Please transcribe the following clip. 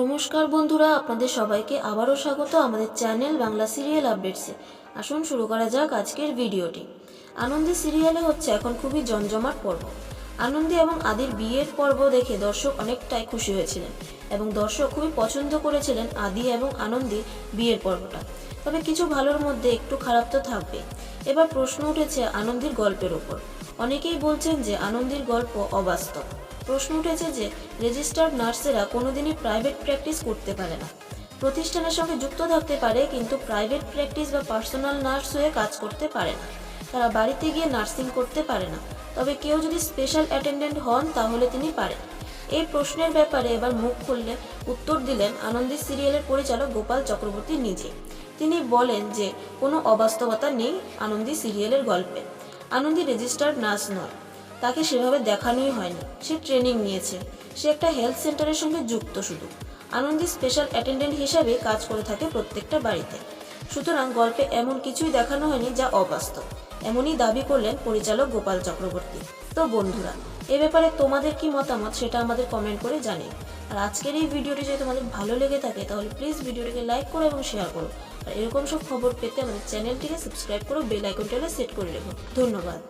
নমস্কার বন্ধুরা, আপনাদের সবাইকে আবারও স্বাগত আমাদের চ্যানেল বাংলা সিরিয়াল আপডেটসে। আসুন শুরু করা যাক আজকের ভিডিওটি। আনন্দী সিরিয়ালে হচ্ছে এখন খুবই জমজমাট পর্ব। আনন্দে এবং আদির বিয়ের পর্ব দেখে দর্শক অনেকটাই খুশি হয়েছিলেন এবং দর্শক খুবই পছন্দ করেছিলেন আদি এবং আনন্দীর বিয়ের পর্বটা। তবে কিছু ভালোর মধ্যে একটু খারাপ তো থাকবে। এবার প্রশ্ন উঠেছে আনন্দের গল্পের ওপর অনেকেই বলছেন যে আনন্দের গল্প অবাস্তব। প্রশ্ন উঠেছে যে রেজিস্টার্ড নার্সেরা কোনোদিনই প্রাইভেট প্র্যাকটিস করতে পারে না। প্রতিষ্ঠানের সঙ্গে যুক্ত থাকতে পারে, কিন্তু প্রাইভেট প্র্যাকটিস বা পার্সোনাল নার্স হয়ে কাজ করতে পারে না। তারা বাড়িতে গিয়ে নার্সিং করতে পারে না। তবে কেউ যদি স্পেশাল অ্যাটেন্ডেন্ট হন, তাহলে তিনি পারেন। এই প্রশ্নের ব্যাপারে এবার মুখ খুললে উত্তর দিলেন আনন্দী সিরিয়ালের পরিচালক গোপাল চক্রবর্তী নিজে। তিনি বলেন যে, কোনো অবাস্তবতা নেই আনন্দী সিরিয়ালের গল্পে। আনন্দী রেজিস্টার্ড নার্স নয়। তাকে সেভাবে দেখানোই হয়নি। সে ট্রেনিং নিয়েছে। সে একটা হেলথ সেন্টারের সঙ্গে যুক্ত শুধু। আনন্দী স্পেশাল অ্যাটেন্ডেন্ট হিসাবে কাজ করে থাকে প্রত্যেকটা বাড়িতে। সুতরাং গল্পে এমন কিছুই দেখানো হয়নি যা অবাস্তব। এমনই দাবি করলেন পরিচালক গোপাল চক্রবর্তী। তো বন্ধুরা, এ ব্যাপারে তোমাদের কি মতামত সেটা আমাদের কমেন্ট করে জানিও। আর আজকের এই ভিডিওটি যদি তোমাদের ভালো লেগে থাকে, তাহলে প্লিজ ভিডিওটিকে লাইক করো এবং শেয়ার করো। আর এরকম সব খবর পেতে আমাদের চ্যানেলটিকে সাবস্ক্রাইব করো বেল আইকনটা সেট করে রেখো। ধন্যবাদ।